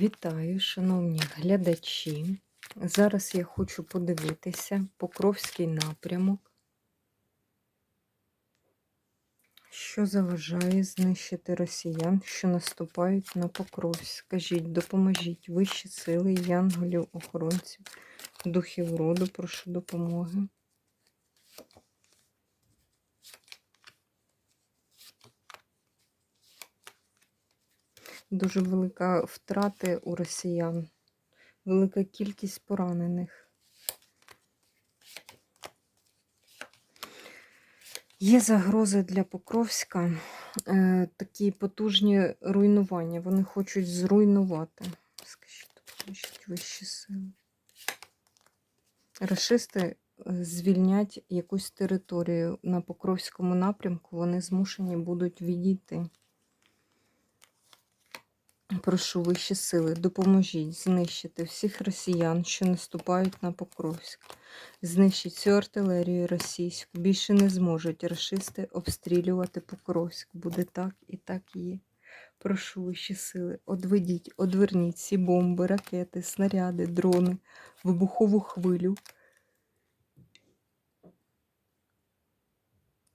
Вітаю, шановні глядачі. Зараз я хочу подивитися Покровський напрямок, що заважає знищити росіян, що наступають на Покровськ. Скажіть, допоможіть вищі сили, янголів, охоронців, духів роду, прошу допомоги. Дуже велика втрати у росіян, велика кількість поранених. Є загрози для Покровська, е, такі потужні руйнування. Вони хочуть зруйнувати. Скажіть, допоможіть вищі сили. Рашисти е, звільнять якусь територію на Покровському напрямку, вони змушені будуть відійти. Прошу вищі сили, допоможіть знищити всіх росіян, що наступають на Покровськ. Знищіть всю артилерію російську. Більше не зможуть рашисти обстрілювати Покровськ. Буде так і так є. Прошу вищі сили, одведіть, одверніть всі бомби, ракети, снаряди, дрони, вибухову хвилю.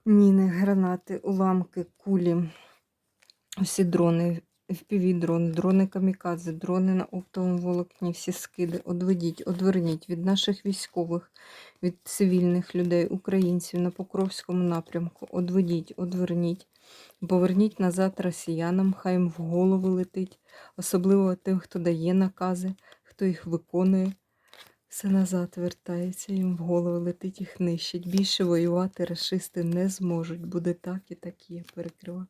Міни, гранати, уламки, кулі, всі дрони, FPV-дрон, дрони камікадзе, дрони на оптовому волокні, всі скиди. Одведіть, одверніть від наших військових, від цивільних людей, українців на Покровському напрямку. Одведіть, одверніть, поверніть назад росіянам, хай їм в голову летить, особливо тим, хто дає накази, хто їх виконує. Все назад вертається, їм в голову летить, їх нищить. Більше воювати расисти не зможуть. Буде так і так є. Перекриваю.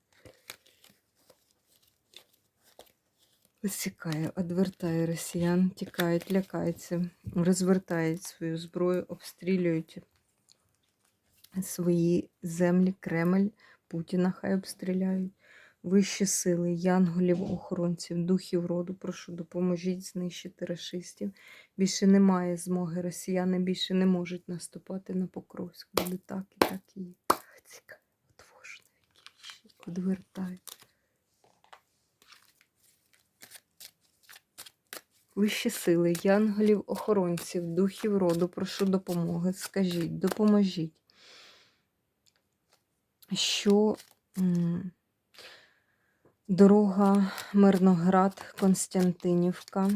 Висікає, одвертає росіян, тікають, лякаються, розвертають свою зброю, обстрілюють свої землі, Кремль, Путіна хай обстріляють. Вищі сили, янголів, охоронців, духів роду, прошу, допоможіть знищити расистів. Більше немає змоги. Росіяни більше не можуть наступати на Покровськ. Буде так і так і. Цікаво, одвертають. Вищі сили, янголів, охоронців, духів роду, прошу допомоги. Скажіть, допоможіть. Що дорога Мирноград, Константинівка.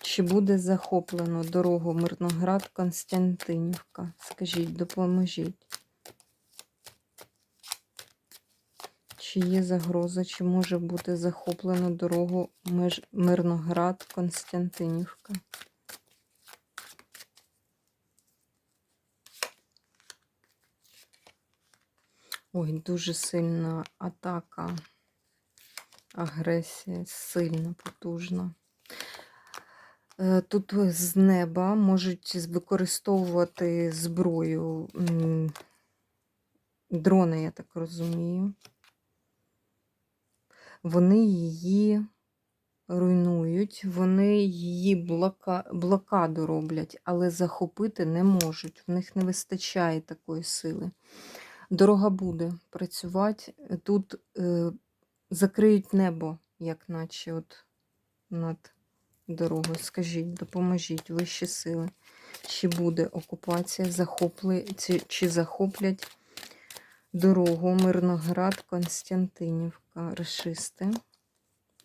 Чи буде захоплено дорогу Мирноград, Константинівка? Скажіть, допоможіть. Чи є загроза, чи може бути захоплено дорогу Мирноград, Константинівка? Ой, дуже сильна атака, агресія, сильна, потужна. Е, Тут з неба можуть використовувати зброю дрони, я так розумію. Вони її руйнують, вони її блока... блокаду роблять, але захопити не можуть. В них не вистачає такої сили. Дорога буде працювати. Тут е, закриють небо, як наче от над дорогою. Скажіть, допоможіть вищі сили. Чи буде окупація, захопли... чи, чи захоплять дорогу Мирноград, Константинівка, Рашисти.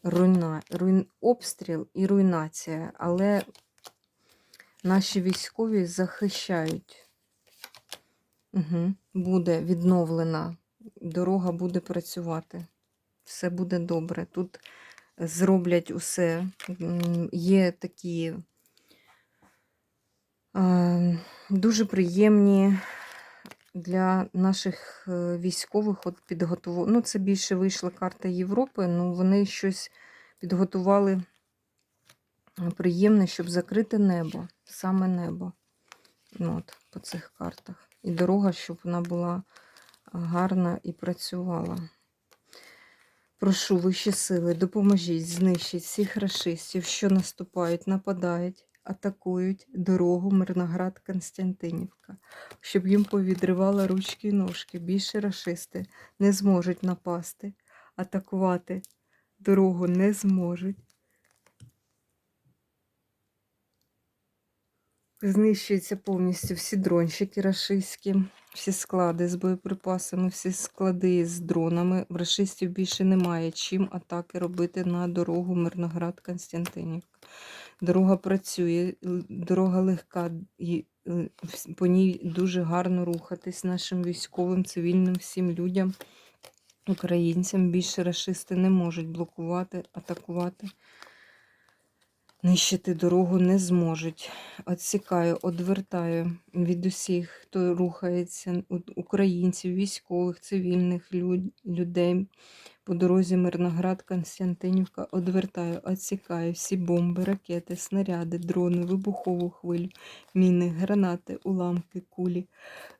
Руйна... Руйн... Обстріл і руйнація, але наші військові захищають. Угу. Буде відновлена, дорога буде працювати. Все буде добре. Тут зроблять усе. Є такі е, дуже приємні для наших е, військових от підготували. Ну, це більше вийшла карта Європи, ну вони щось підготували приємне, щоб закрити небо, саме небо. Ну, от, по цих картах. І дорога, щоб вона була гарна і працювала. Прошу вищі сили, допоможіть, знищіть всіх расистів, що наступають, нападають, атакують дорогу Мирноград Константинівка, щоб їм повідривала ручки і ножки. Більше рашисти не зможуть напасти, атакувати дорогу не зможуть. Знищуються повністю всі дронщики рашистські, всі склади з боєприпасами, всі склади з дронами. В рашистів більше немає чим атаки робити на дорогу Мирноград Константинівка. Дорога працює, дорога легка, і е, по ній дуже гарно рухатись нашим військовим, цивільним, всім людям, українцям. Більше рашисти не можуть блокувати, атакувати. Нищити дорогу не зможуть. Отсікаю, одвертаю від усіх, хто рухається, українців, військових, цивільних людей по дорозі Мирноград, Константинівка. Одвертаю, отсікаю всі бомби, ракети, снаряди, дрони, вибухову хвилю, міни, гранати, уламки, кулі,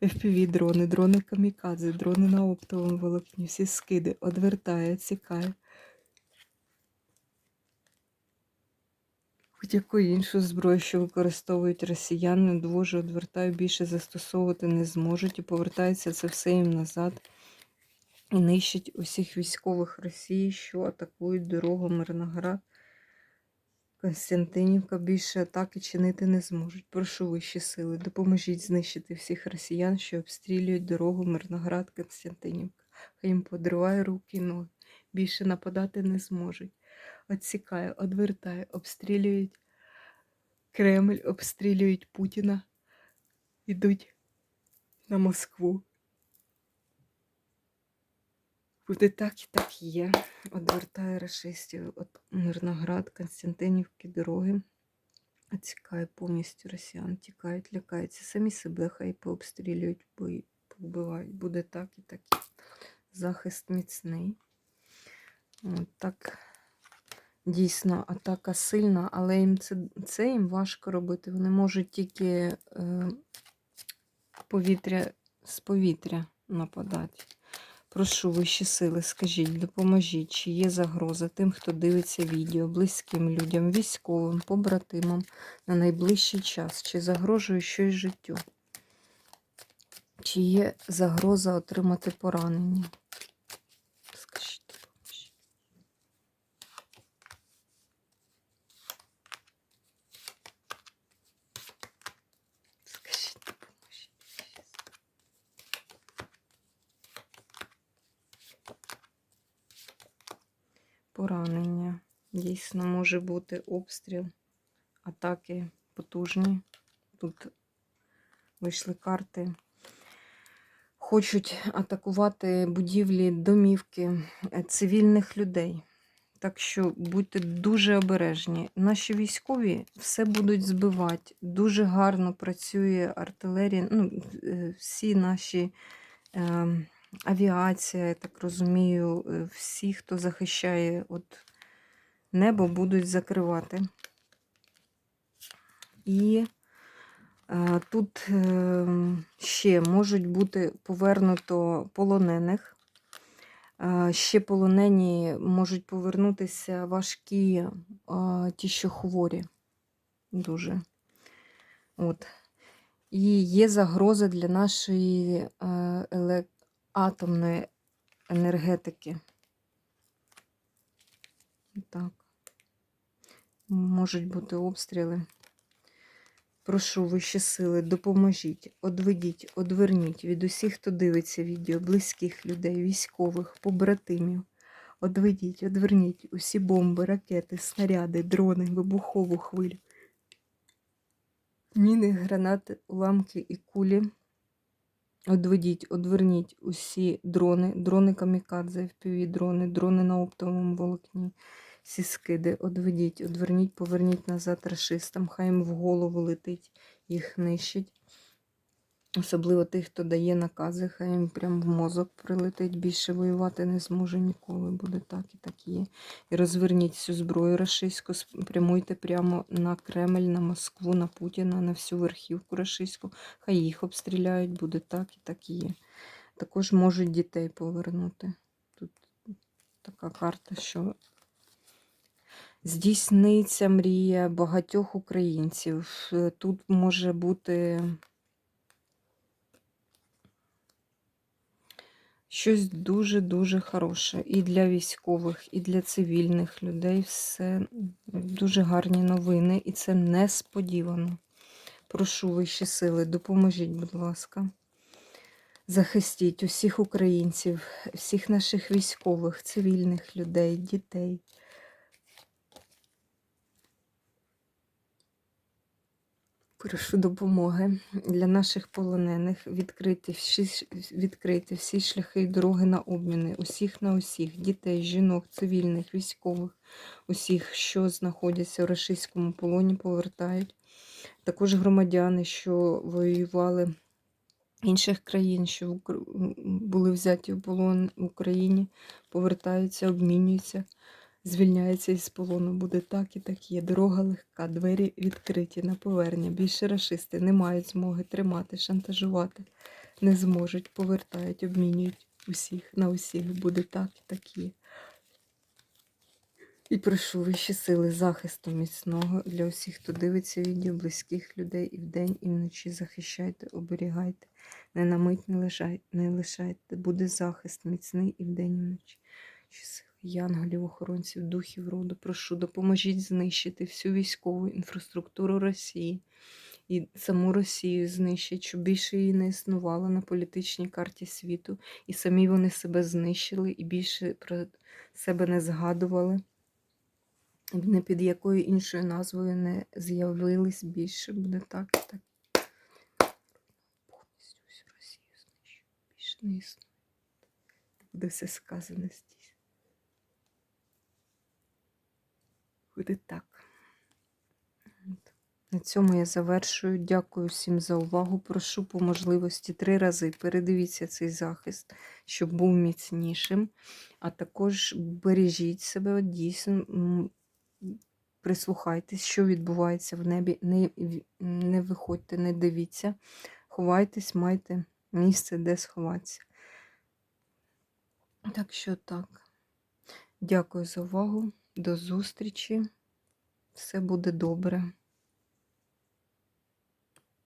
FPV-дрони, дрони камікадзе, дрони на оптовому волокні, всі скиди. Одвертаю, отсікаю. Будь-яку іншу зброю, що використовують росіяни, довожу, одвертаю, більше застосовувати не зможуть і повертається це все їм назад і нищить усіх військових Росії, що атакують дорогу Мирноград. Константинівка більше атаки чинити не зможуть. Прошу вищі сили, допоможіть знищити всіх росіян, що обстрілюють дорогу Мирноград, Константинівка. Хай їм подриває руки і ноги. Більше нападати не зможуть. Отсікаю, одвертаю, обстрілюють Кремль, обстрілюють Путіна, йдуть на Москву. Буде так і так є. Одвертаю рашистів от Мирноград, Константинівки, дороги. Оцікає повністю росіян, тікають, лякаються. Самі себе хай пообстрілюють, бої, повбивають. Буде так і так. Захист міцний. От так. Дійсно, атака сильна, але їм це, це їм важко робити. Вони можуть тільки е, повітря з повітря нападати. Прошу вищі сили, скажіть, допоможіть, чи є загроза тим, хто дивиться відео, близьким людям, військовим, побратимам на найближчий час, чи загрожує щось життю? Чи є загроза отримати поранення? Скажіть, допоможіть. Скажіть, допоможіть. Поранення. Дійсно, може бути обстріл, атаки потужні. Тут вийшли карти. Хочуть атакувати будівлі, домівки е, цивільних людей. Так що будьте дуже обережні. Наші військові все будуть збивати. Дуже гарно працює артилерія. Ну, е, всі наші е, авіація, я так розумію, е, всі, хто захищає от небо, будуть закривати. І е, тут е, ще можуть бути повернуто полонених. Е, Ще полонені можуть повернутися важкі, е, ті, що хворі. Дуже. От. І є загроза для нашої е, атомної енергетики. Так. Можуть бути обстріли. Прошу вищі сили, допоможіть, одведіть, одверніть від усіх, хто дивиться відео, близьких людей, військових, побратимів. Одведіть, одверніть усі бомби, ракети, снаряди, дрони, вибухову хвилю. Міни, гранати, уламки і кулі. Одведіть, одверніть усі дрони, дрони камікадзе, впіві дрони, дрони на оптовому волокні, всі скиди. Одведіть, одверніть, поверніть назад рашистам, хай їм в голову летить, їх нищить. Особливо тих, хто дає накази, хай їм прям в мозок прилетить, більше воювати не зможе ніколи. Буде так і так є. І розверніть всю зброю рашистську, спрямуйте прямо на Кремль, на Москву, на Путіна, на всю верхівку рашистську. Хай їх обстріляють, буде так і так є. Також можуть дітей повернути. Тут така карта, що здійсниться мрія багатьох українців. Тут може бути щось дуже-дуже хороше і для військових, і для цивільних людей. Все дуже гарні новини, і це несподівано. Прошу вищі сили, допоможіть, будь ласка. Захистіть усіх українців, всіх наших військових, цивільних людей, дітей. Прошу допомоги. Для наших полонених відкрити всі, відкрити всі шляхи і дороги на обміни, усіх на усіх, дітей, жінок, цивільних, військових, усіх, що знаходяться у російському полоні, повертають. Також громадяни, що воювали інших країн, що в були взяті в полон в Україні, повертаються, обмінюються, звільняються із полону. Буде так і так є. Дорога легка, двері відкриті на повернення. Більше рашисти не мають змоги тримати, шантажувати, не зможуть, повертають, обмінюють усіх на усіх. Буде так і так є. І прошу вищі сили захисту міцного для усіх, хто дивиться відео, близьких людей і вдень, і вночі захищайте, оберігайте, не на мить не лишайте, не лишайте. Буде захист міцний і вдень, і вночі. Янголів, охоронців, духів роду, прошу, допоможіть знищити всю військову інфраструктуру Росії і саму Росію знищить, щоб більше її не існувало на політичній карті світу, і самі вони себе знищили, і більше про себе не згадували не під якою іншою назвою не з'явились більше. Буде так і так. Повністю всю Росію знищу. Більше не існує. Буде все сказане Буде так. На цьому я завершую. Дякую всім за увагу. Прошу по можливості три рази передивіться цей захист, щоб був міцнішим. А також бережіть себе дійсно. прислухайтесь, що відбувається в небі. Не, не виходьте, не дивіться. Ховайтесь, майте місце, де сховатися. Так що так. Дякую за увагу. До зустрічі. Все буде добре.